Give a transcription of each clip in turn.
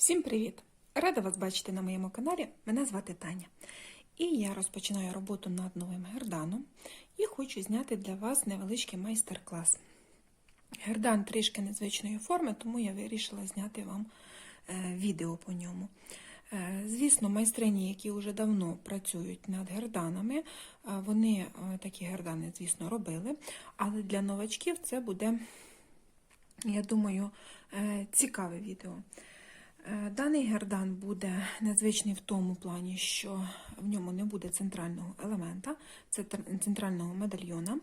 Всім привіт! Рада вас бачити на моєму каналі. Мене звати Таня. І я розпочинаю роботу над новим герданом і хочу зняти для вас невеличкий майстер-клас. Гердан трішки незвичної форми, тому я вирішила зняти вам е, відео по ньому. Е, Звісно, майстрині, які вже давно працюють над герданами, е, вони такі гердани, звісно, робили, але для новачків це буде, я думаю, цікаве відео. Е, Даний гердан буде незвичний в тому плані, що в ньому не буде центрального елемента, це центрального медальйона.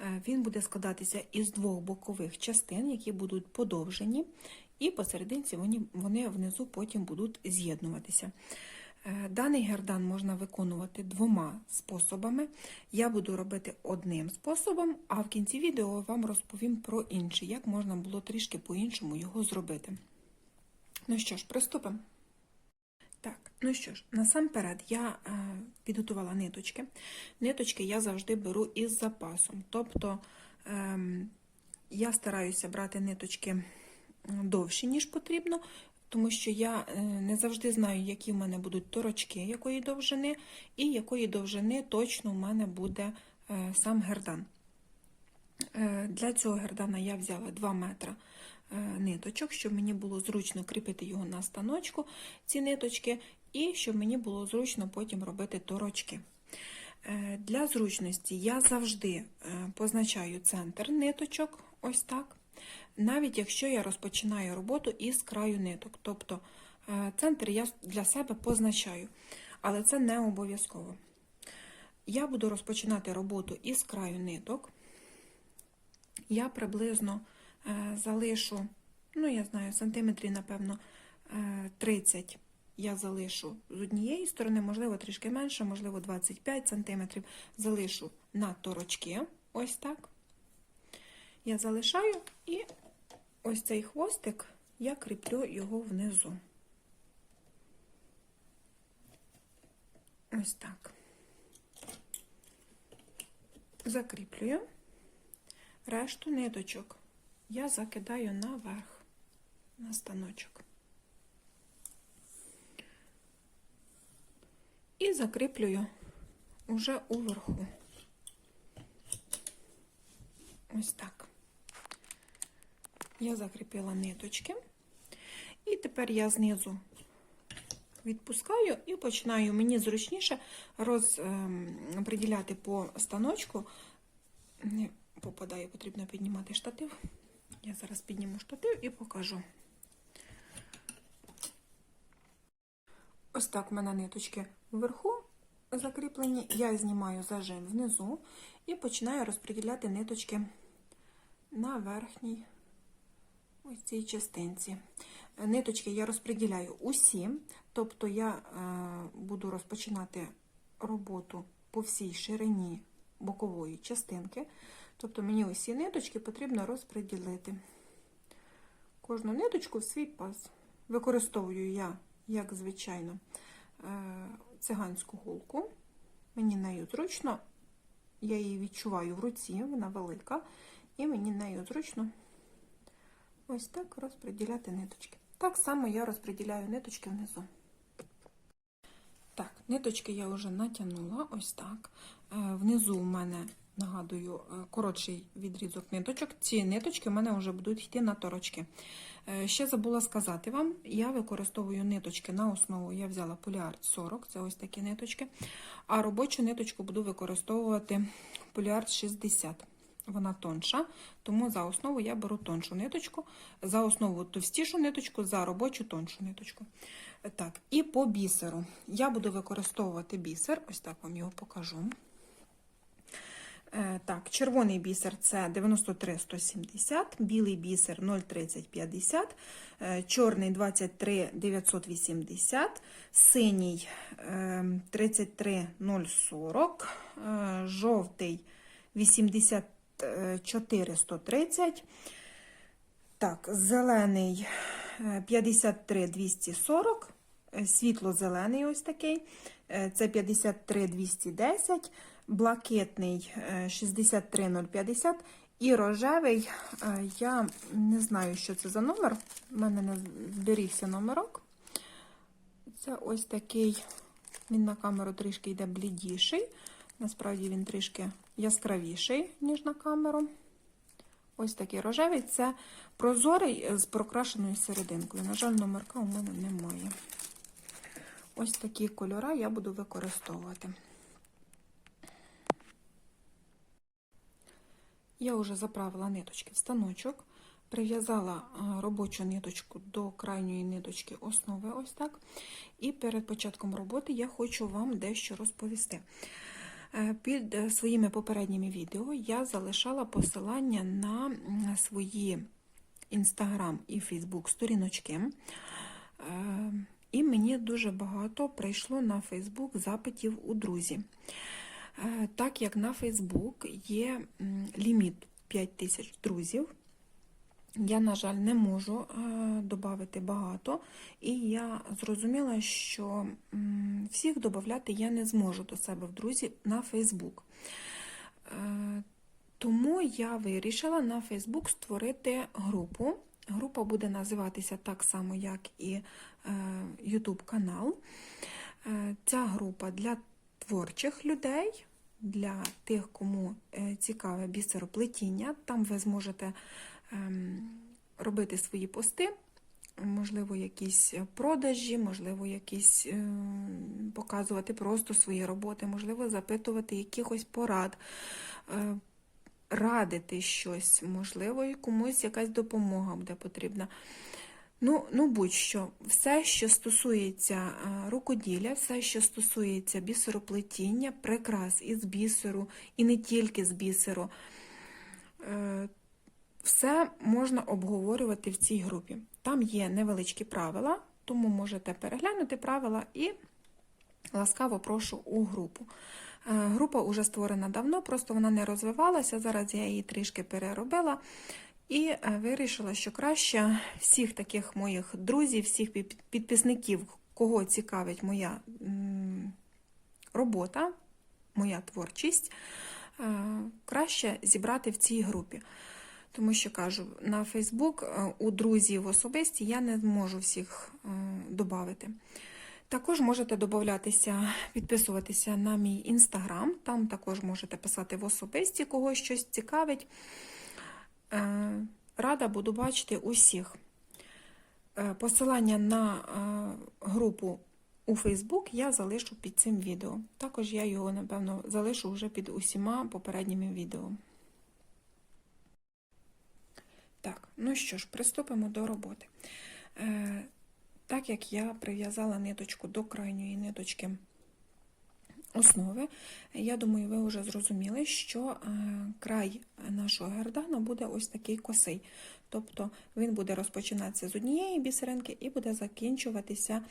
Е, Він буде складатися із двох бокових частин, які будуть подовжені, і посерединці вони, вони внизу потім будуть з'єднуватися. Е, Даний гердан можна виконувати двома способами. Я буду робити одним способом, а в кінці відео вам розповім про інший, як можна було трішки по-іншому його зробити. Ну що ж, приступимо. Так, ну що ж, насамперед я е, підготувала ниточки. Ниточки я завжди беру із запасом. Тобто ем, я стараюся брати ниточки довші, ніж потрібно, тому що я е, не завжди знаю, які в мене будуть торочки, якої довжини, і якої довжини точно в мене буде е, сам гердан. Е, Для цього гердана я взяла 2 метри е, ниточок, щоб мені було зручно кріпити його на станочку, ці ниточки, і щоб мені було зручно потім робити торочки. Е, Для зручності я завжди е, позначаю центр ниточок, ось так, навіть якщо я розпочинаю роботу із краю ниток. Тобто е, центр я для себе позначаю, але це не обов'язково. Я буду розпочинати роботу із краю ниток я приблизно е, залишу, ну, я знаю, сантиметрів, напевно, е, 30 я залишу з однієї сторони, можливо, трішки менше, можливо, 25 сантиметрів залишу на торочки. Ось так. Я залишаю і ось цей хвостик я кріплю його внизу. Ось так. Закріплюю. Решту ниточок я закидаю наверх, на станочок. І закріплюю уже уверху. Ось так. Я закріпила ниточки. І тепер я знизу відпускаю і починаю мені зручніше розподіляти по станочку. Не попадає, потрібно піднімати штатив. Я зараз підніму штатив і покажу. Ось так в мене ниточки вверху закріплені. Я знімаю зажим внизу і починаю розподіляти ниточки на верхній ось цій частинці. Ниточки я розподіляю усі, тобто я е, буду розпочинати роботу по всій ширині бокової частинки. Тобто мені усі ниточки потрібно розподілити. Кожну ниточку в свій паз. Використовую я, як звичайно, е, циганську голку. Мені нею зручно, я її відчуваю в руці, вона велика, і мені нею зручно ось так розподіляти ниточки. Так само я розподіляю ниточки внизу. Так, ниточки я вже натягнула, ось так. Е, Внизу у мене, нагадую, е, коротший відрізок ниточок. Ці ниточки в мене вже будуть йти на торочки. Е, Ще забула сказати вам, я використовую ниточки на основу. Я взяла поліард 40, це ось такі ниточки. А робочу ниточку буду використовувати поліард 60. Вона тонша, тому за основу я беру тоншу ниточку, за основу товстішу ниточку, за робочу тоншу ниточку. Так, і по бісеру. Я буду використовувати бісер, ось так вам його покажу. Червоний бісер це 93,170, білий бісер 0,3050, е, чорний 23,980, синій е, 33,040, е, жовтий 84,130, так, зелений е, 53,240, е, світло-зелений ось такий, це 53,210, блакитний е, 63,050 І рожевий, е, я не знаю, що це за номер. У мене не зберігся номерок. Це ось такий, він на камеру трішки йде блідіший. Насправді він трішки яскравіший, ніж на камеру. Ось такий рожевий це прозорий з прокрашеною серединкою. На жаль, номерка у мене немає. Ось такі кольори я буду використовувати. Я вже заправила ниточки в станочок, прив'язала робочу ниточку до крайньої ниточки основи, ось так. І перед початком роботи я хочу вам дещо розповісти. Е, під е, своїми попередніми відео я залишала посилання на свої інстаграм і фейсбук сторіночки. Е, і мені дуже багато прийшло на Фейсбук запитів у друзі. Так як на Фейсбук є ліміт 5 тисяч друзів, я, на жаль, не можу додати багато, і я зрозуміла, що всіх додати я не зможу до себе в друзі на Фейсбук. Тому я вирішила на Фейсбук створити групу. Група буде називатися так само, як і YouTube канал. Ця група для творчих людей, для тих, кому е, цікаве бісероплетіння. Там ви зможете ем, робити свої пости, можливо, якісь продажі, можливо, якісь ем, показувати просто свої роботи, можливо, запитувати якихось порад. Е, радити щось, можливо, комусь якась допомога буде потрібна. Ну, ну будь-що, все, що стосується е, рукоділля, все, що стосується бісероплетіння, прикрас із бісеру, і не тільки з бісеру, е, все можна обговорювати в цій групі. Там є невеличкі правила, тому можете переглянути правила і ласкаво прошу у групу. Е, група вже створена давно, просто вона не розвивалася. Зараз я її трішки переробила. І е, вирішила, що краще всіх таких моїх друзів, всіх підписників, кого цікавить моя робота, моя творчість, е, краще зібрати в цій групі. Тому що кажу, на Фейсбук е, у друзів особисті я не зможу всіх додати. Також можете додатися, підписуватися на мій інстаграм, там також можете писати в особисті, кого щось цікавить. Е, рада буду бачити усіх. Е, посилання на е, групу у Facebook я залишу під цим відео. Також я його, напевно, залишу вже під усіма попередніми відео. Так, ну що ж, приступимо до роботи. Так як я прив'язала ниточку до крайньої ниточки основи, я думаю, ви вже зрозуміли, що е, край нашого гердана буде ось такий косий. Тобто він буде розпочинатися з однієї бісеринки і буде закінчуватися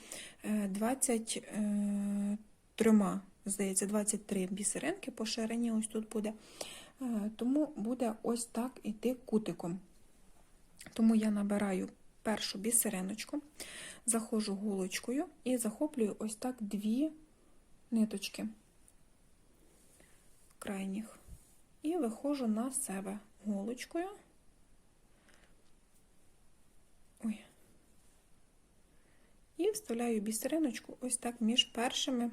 23, е, здається, 23 бісеринки по ширині, ось тут буде. Е, тому буде ось так іти кутиком. Тому я набираю першу бісериночку, заходжу гулочкою і захоплюю ось так дві ниточки крайніх. І виходжу на себе голочкою. Ой. І вставляю бісериночку ось так між першими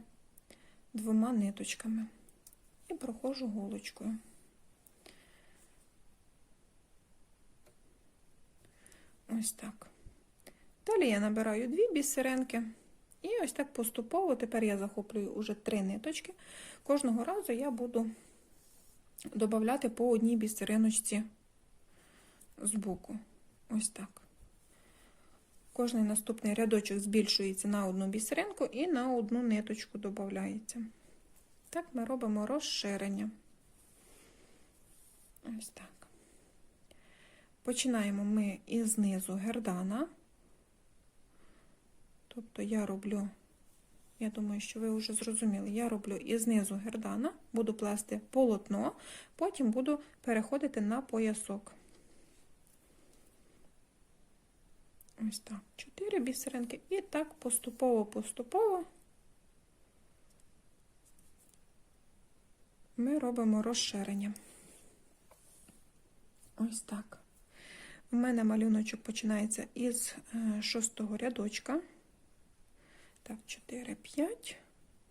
двома ниточками. І проходжу голочкою. Ось так. Далі я набираю дві бісеринки. І ось так поступово, тепер я захоплюю уже три ниточки. Кожного разу я буду додати по одній бісериночці з боку. Ось так. Кожний наступний рядочок збільшується на одну бісеринку і на одну ниточку додається. Так ми робимо розширення. Ось так. Починаємо ми із низу гердана. Тобто я роблю, я думаю, що ви вже зрозуміли, я роблю і знизу гердана, буду плести полотно, потім буду переходити на поясок. Ось так, чотири бісеринки, і так поступово-поступово ми робимо розширення. ось так. У мене малюночок починається із е, шостого рядочка. Так, 4, 5.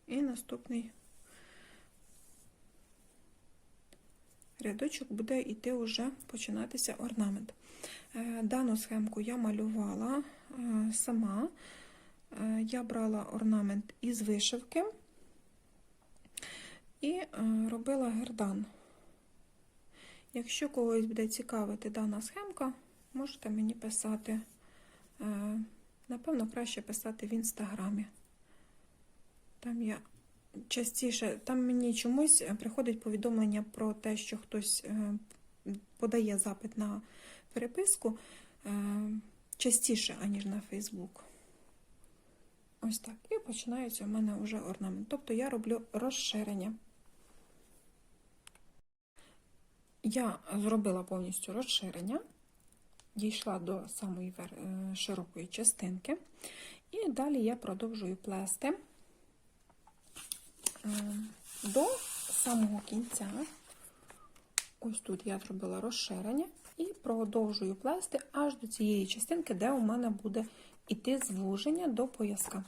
І наступний рядочок буде йти вже починатися орнамент. Е, Дану схемку я малювала е, сама. Е, Я брала орнамент із вишивки і робила гердан. Якщо когось буде цікавити дана схемка, можете мені писати. Е, Напевно, краще писати в інстаграмі. Там я частіше, там мені чомусь приходить повідомлення про те, що хтось е, подає запит на переписку е, частіше, аніж на Фейсбук. Ось так. І починається у мене вже орнамент. Тобто я роблю розширення. Я зробила повністю розширення, дійшла до самої е, широкої частинки, і далі я продовжую плести е, до самого кінця. Ось тут я зробила розширення і продовжую плести аж до цієї частинки, де у мене буде йти звуження до пояска.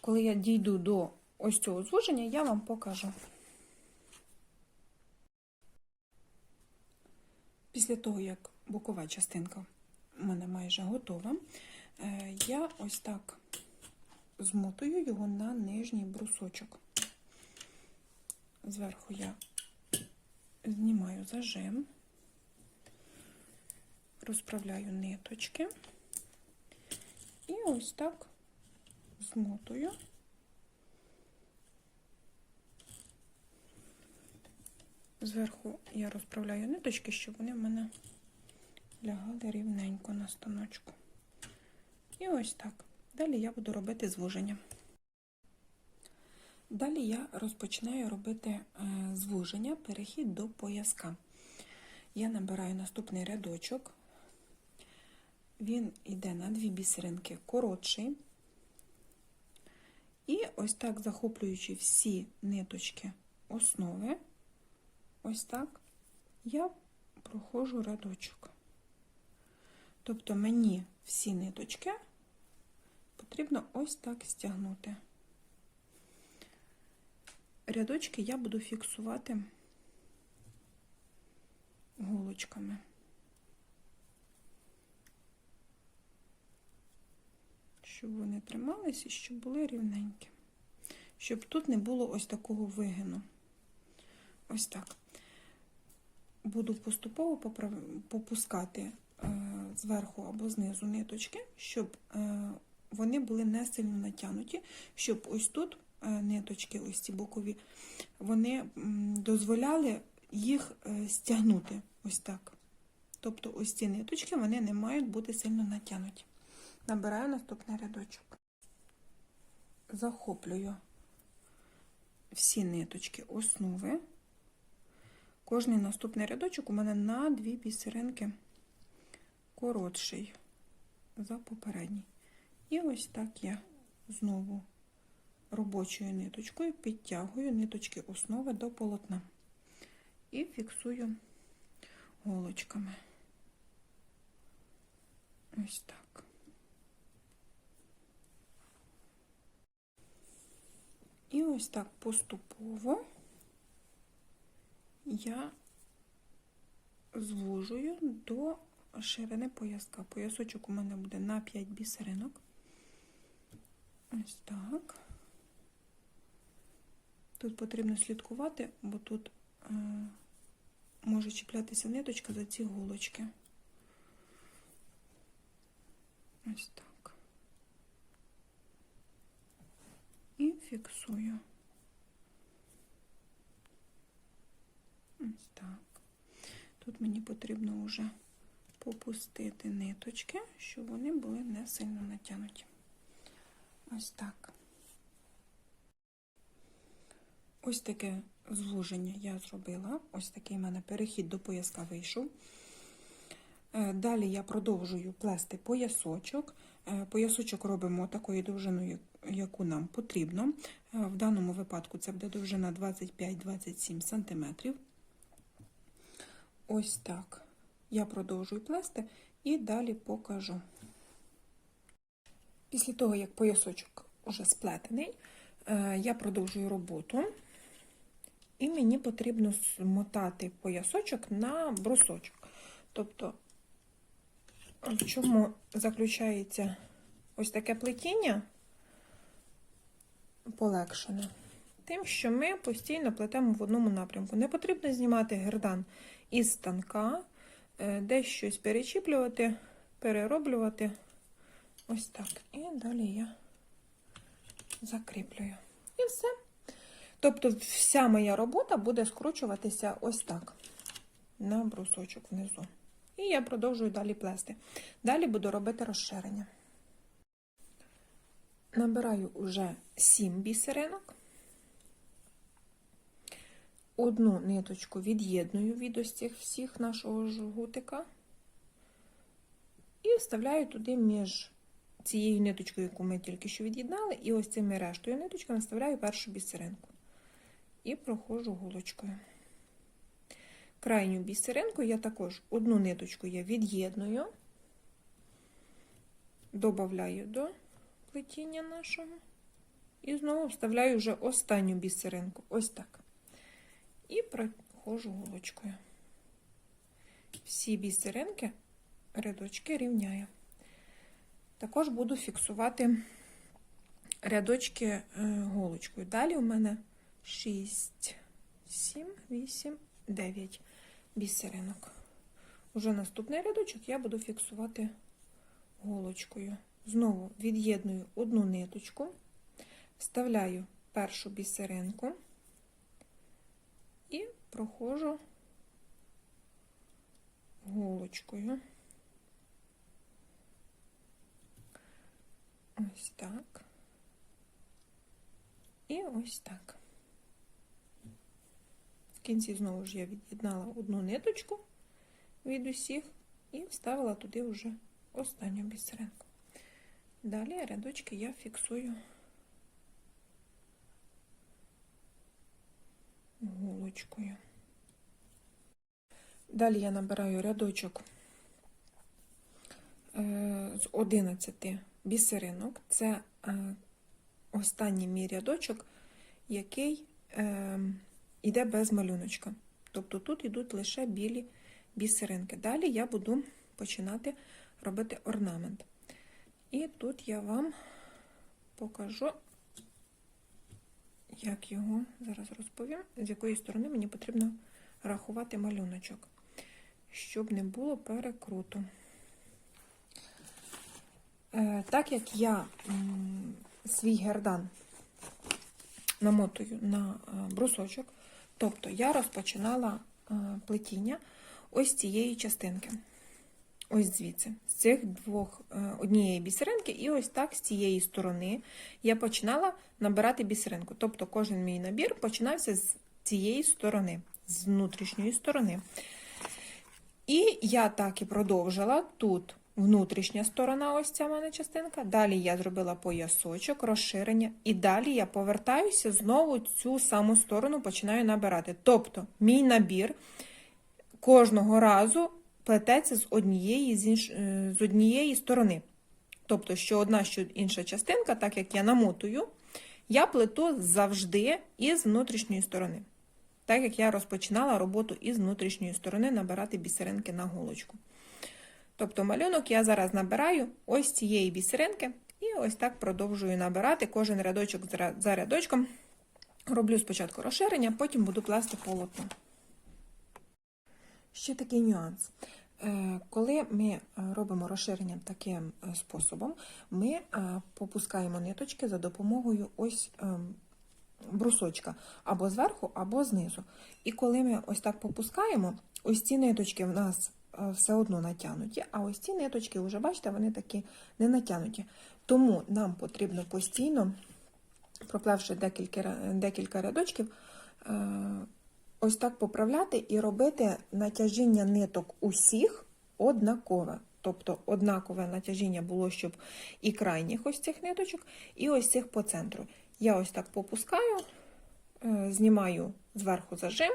Коли я дійду до ось цього звуження, я вам покажу. Після того, як бокова частинка у мене майже готова, е, я ось так змотую його на нижній брусочок. Зверху я знімаю зажим, розправляю ниточки і ось так змотую. Зверху я розправляю ниточки, щоб вони в мене лягали рівненько на станочку. І ось так. Далі я буду робити звуження. Далі я розпочинаю робити е, звуження, перехід до пояска. Я набираю наступний рядочок, він йде на дві бісеринки коротший. І ось так, захоплюючи всі ниточки основи, ось так я проходжу рядочок. Тобто мені всі ниточки потрібно ось так стягнути. Рядочки я буду фіксувати голочками. Щоб вони тримались і щоб були рівненькі. Щоб тут не було ось такого вигину. Ось так. Буду поступово попускати е, зверху або знизу ниточки, щоб е, вони були не сильно натягнуті, щоб ось тут е, ниточки, ось ці бокові, вони дозволяли їх стягнути ось так. Тобто ось ці ниточки вони не мають бути сильно натягнуті. Набираю наступний рядочок. Захоплюю всі ниточки основи. Кожний наступний рядочок у мене на дві бісеринки коротший за попередній. І ось так я знову робочою ниточкою підтягую ниточки основи до полотна і фіксую голочками. Ось так. І ось так поступово я звужую до ширини пояска. Поясочок у мене буде на 5 бісеринок. Ось так. Тут потрібно слідкувати, бо тут е, може чіплятися ниточка за ці голочки. Ось так. І фіксую. Ось так. Тут мені потрібно вже попустити ниточки, щоб вони були не сильно натягнуті. Ось так. Ось таке звуження я зробила. Ось такий в мене перехід до пояска вийшов. Е, далі я продовжую плести поясочок. Е, поясочок робимо такою довжиною, яку нам потрібно. Е, в даному випадку це буде довжина 25-27 см. Ось так я продовжую плести і далі покажу. Після того, як поясочок уже сплетений, е, я продовжую роботу. І мені потрібно змотати поясочок на брусочок. Тобто, в чому заключається ось таке плетіння полегшене? Тим, що ми постійно плетемо в одному напрямку. Не потрібно знімати гердан із станка, десь щось перечіплювати, перероблювати. Ось так. І далі я закріплюю. І все. Тобто, вся моя робота буде скручуватися ось так, на брусочок внизу. І я продовжую далі плести. Далі буду робити розширення. Набираю уже 7 бісеринок. Одну ниточку від'єдную від ось цих всіх нашого жгутика. І вставляю туди між цією ниточкою, яку ми тільки що від'єднали, і ось цими рештою ниточками вставляю першу бісеринку. І проходжу голочкою. Крайню бісеринку я також одну ниточку я від'єдную, додаю до плетіння нашого. І знову вставляю вже останню бісеринку. Ось так. І проходжу голочкою. Всі бісеринки, рядочки рівняю. Також буду фіксувати рядочки е, голочкою. Далі у мене 6, 7, 8, 9 бісеринок. Уже наступний рядочок я буду фіксувати голочкою. Знову від'єдную одну ниточку, вставляю першу бісеринку і проходжу голочкою. Ось так. І ось так. В кінці знову ж я від'єднала одну ниточку від усіх і вставила туди вже останню бісеринку. Далі рядочки я фіксую голочкою. Далі я набираю рядочок е, з 11 бісеринок. Це е, останній мій рядочок, який йде без малюночка. Тобто тут йдуть лише білі бісеринки. Далі я буду починати робити орнамент. І тут я вам покажу, як його зараз розповім, з якої сторони мені потрібно рахувати малюночок, щоб не було перекруту. Е, Так як я свій гердан намотую на е, брусочок, тобто я розпочинала е, плетіння ось цієї частинки. Ось звідси, з цих двох однієї бісеринки, і ось так з цієї сторони я починала набирати бісеринку. Тобто кожен мій набір починався з цієї сторони, з внутрішньої сторони. І я так і продовжила тут внутрішня сторона, ось ця мене частинка. Далі я зробила поясочок, розширення, і далі я повертаюся знову цю саму сторону починаю набирати. Тобто, мій набір кожного разу плететься з однієї, з, інш... Е, з однієї сторони. Тобто, що одна, що інша частинка, так як я намотую, я плету завжди із внутрішньої сторони. Так як я розпочинала роботу із внутрішньої сторони набирати бісеринки на голочку. Тобто малюнок я зараз набираю ось цієї бісеринки, і ось так продовжую набирати кожен рядочок за рядочком. Роблю спочатку розширення, потім буду плести полотно. Ще такий нюанс. Е, коли ми робимо розширення таким е, способом, ми е, попускаємо ниточки за допомогою ось брусочка або зверху, або знизу. І коли ми ось так попускаємо, ось ці ниточки в нас все одно натягнуті, а ось ці ниточки, вже бачите, вони такі не натягнуті. Тому нам потрібно постійно, проплевши декілька, декілька рядочків, ось так поправляти і робити натяжіння ниток усіх однакове. Тобто однакове натяжіння було, щоб і крайніх ось цих ниточок, і ось цих по центру. Я ось так попускаю, е, знімаю зверху зажим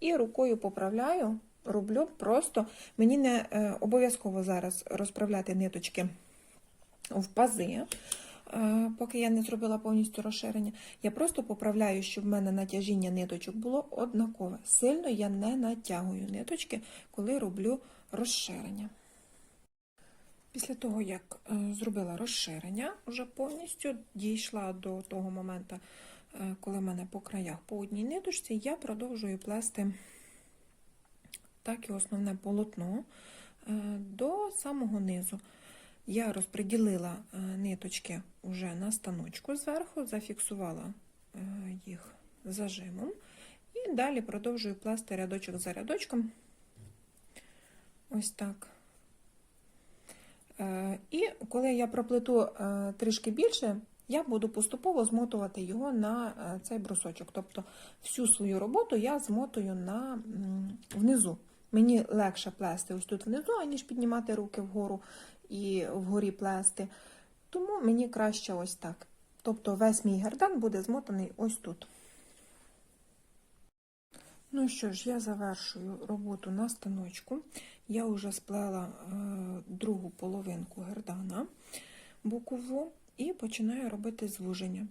і рукою поправляю роблю просто, мені не е, обов'язково зараз розправляти ниточки в пази, поки я не зробила повністю розширення. Я просто поправляю, щоб в мене натяжіння ниточок було однакове. Сильно я не натягую ниточки, коли роблю розширення. Після того, як е, зробила розширення, вже повністю дійшла до того моменту, е, коли в мене по краях по одній ниточці, я продовжую плести так і основне полотно е, до самого низу. Я розподілила е, ниточки вже на станочку зверху, зафіксувала е, їх зажимом і далі продовжую плести рядочок за рядочком. Ось так. Е, І коли я проплету трішки більше, я буду поступово змотувати його на цей брусочок. Тобто всю свою роботу я змотую на, внизу. Мені легше плести ось тут внизу, аніж піднімати руки вгору і вгорі плести. Тому мені краще ось так. Тобто весь мій гердан буде змотаний ось тут. Ну що ж, я завершую роботу на станочку. Я вже сплела е, другу половинку гердана бокову і починаю робити звуження.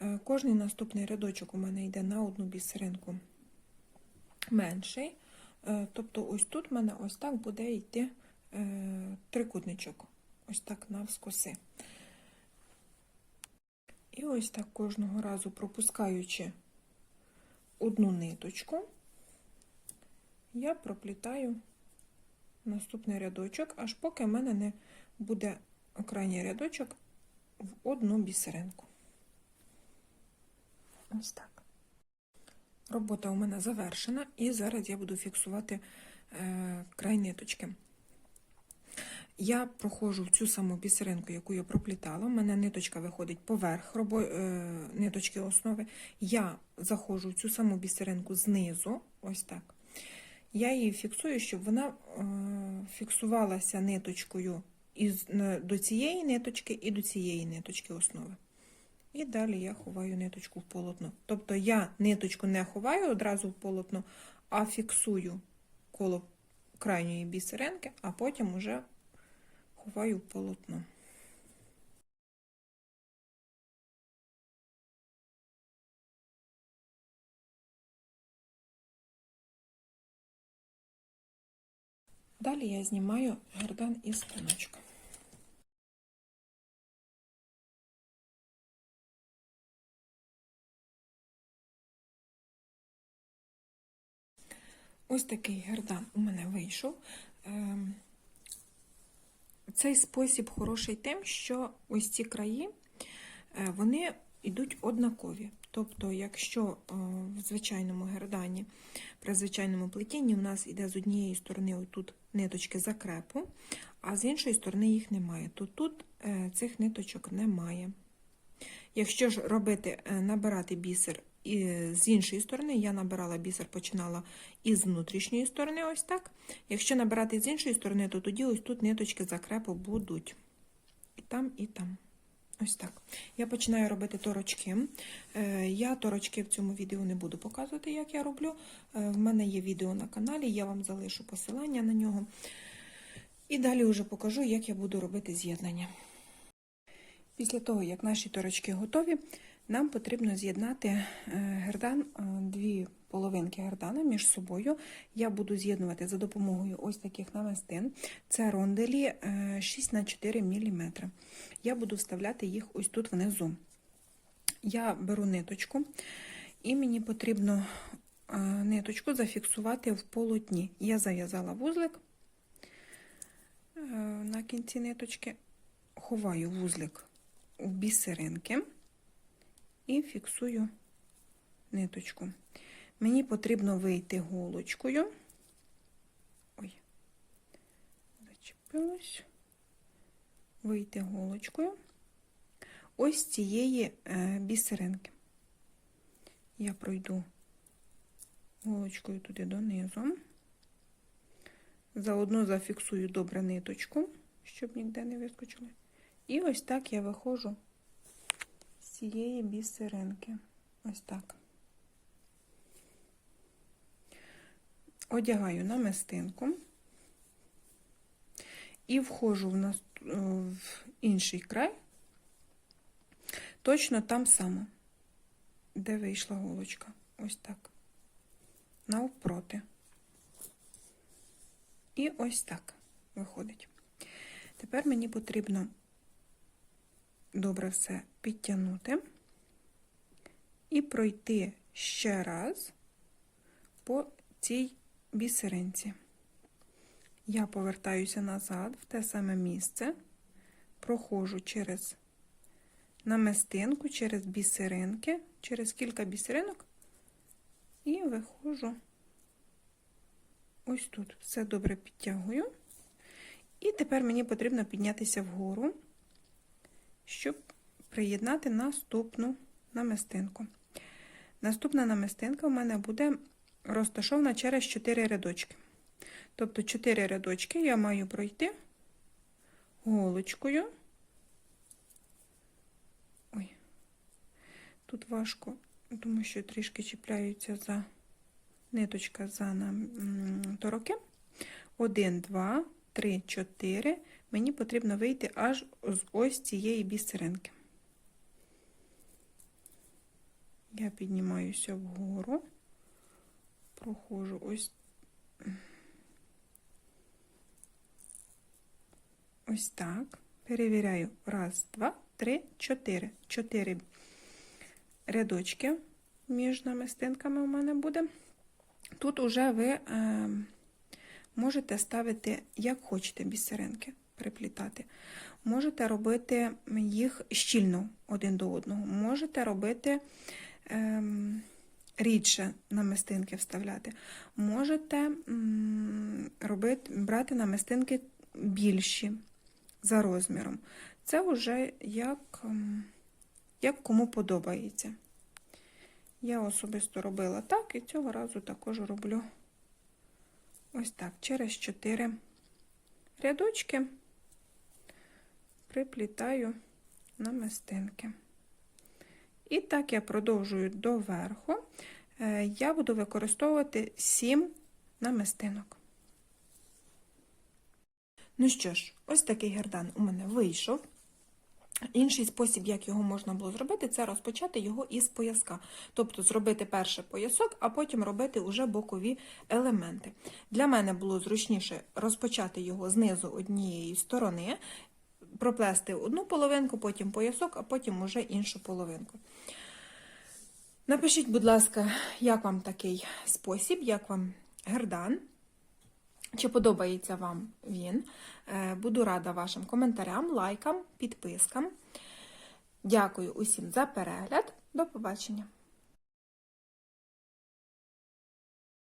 Е, кожний наступний рядочок у мене йде на одну бісеринку менший. Е, тобто ось тут в мене ось так буде йти трикутничок, ось так навскоси. І ось так кожного разу пропускаючи одну ниточку, я проплітаю наступний рядочок, аж поки в мене не буде крайній рядочок в одну бісеринку. Ось так. Робота у мене завершена, і зараз я буду фіксувати е, край ниточки. Я проходжу цю саму бісеринку, яку я проплітала. У мене ниточка виходить поверх робо, е, ниточки основи. Я заходжу цю саму бісеринку знизу, ось так. Я її фіксую, щоб вона е, фіксувалася ниточкою із, до цієї ниточки і до цієї ниточки основи. І далі я ховаю ниточку в полотно. Тобто я ниточку не ховаю одразу в полотно, а фіксую коло крайньої бісеринки, а потім уже ховаю полотно. Далі я знімаю гердан із станочка. Ось такий гердан у мене вийшов. Цей спосіб хороший тим, що ось ці краї е, вони йдуть однакові. Тобто, якщо е, в звичайному гердані, при звичайному плетінні у нас йде з однієї сторони отут ниточки закрепу, а з іншої сторони їх немає, то тут е, цих ниточок немає. Якщо ж робити, набирати бісер і з іншої сторони, я набирала бісер, починала із внутрішньої сторони, ось так. Якщо набирати з іншої сторони, то тоді ось тут ниточки закрепу будуть. І там, і там. Ось так. Я починаю робити торочки. Е, Я торочки в цьому відео не буду показувати, як я роблю. Е, В мене є відео на каналі, я вам залишу посилання на нього. І далі вже покажу, як я буду робити з'єднання. Після того, як наші торочки готові, нам потрібно з'єднати е, гердан, е, дві половинки гердана між собою. Я буду з'єднувати за допомогою ось таких намистин. Це ронделі е, 6 на 4 мм. Я буду вставляти їх ось тут внизу. Я беру ниточку, і мені потрібно е, ниточку зафіксувати в полотні. Я зав'язала вузлик е, на кінці ниточки, ховаю вузлик у бісеринки і фіксую ниточку. Мені потрібно вийти голочкою. Ой, зачепилось. Вийти голочкою ось цієї е, бісеринки. Я пройду голочкою туди донизу. Заодно зафіксую добре ниточку, щоб ніде не вискочило. І ось так я виходжу цієї бісеринки. Ось так. одягаю намистинку і входжу в, нас, в інший край, точно там само, де вийшла голочка. Ось так. Навпроти. І ось так виходить. Тепер мені потрібно добре все підтягнути і пройти ще раз по цій бісеринці. Я повертаюся назад в те саме місце, проходжу через намистинку, через бісеринки, через кілька бісеринок і виходжу ось тут. Все добре підтягую. І тепер мені потрібно піднятися вгору, щоб приєднати наступну намистинку. Наступна намистинка у мене буде розташована через 4 рядочки. Тобто 4 рядочки я маю пройти голочкою. Ой, тут важко, тому що трішки чіпляються за ниточка за нам тороки. 1, 2, 3, 4. Мені потрібно вийти аж з ось цієї бісеринки. Я піднімаюся вгору, проходжу ось ось так. Перевіряю. Раз, два, три, чотири. Чотири рядочки між намистинками у мене буде. Тут уже ви е, можете ставити, як хочете, бісеринки приплітати. Можете робити їх щільно один до одного. Можете робити ем, рідше намистинки вставляти. Можете робити, брати намистинки більші за розміром. Це вже як, ем, як кому подобається. Я особисто робила так, і цього разу також роблю ось так, через 4 рядочки приплітаю намистинки. І так я продовжую до верху. Е, я буду використовувати 7 намистинок. Ну що ж, ось такий гердан у мене вийшов. Інший спосіб, як його можна було зробити, це розпочати його із пояска. Тобто зробити перший поясок, а потім робити уже бокові елементи. Для мене було зручніше розпочати його знизу однієї сторони, проплести одну половинку, потім поясок, а потім уже іншу половинку. Напишіть, будь ласка, як вам такий спосіб, як вам гердан. Чи подобається вам він? Е, Буду рада вашим коментарям, лайкам, підпискам. Дякую усім за перегляд. До побачення!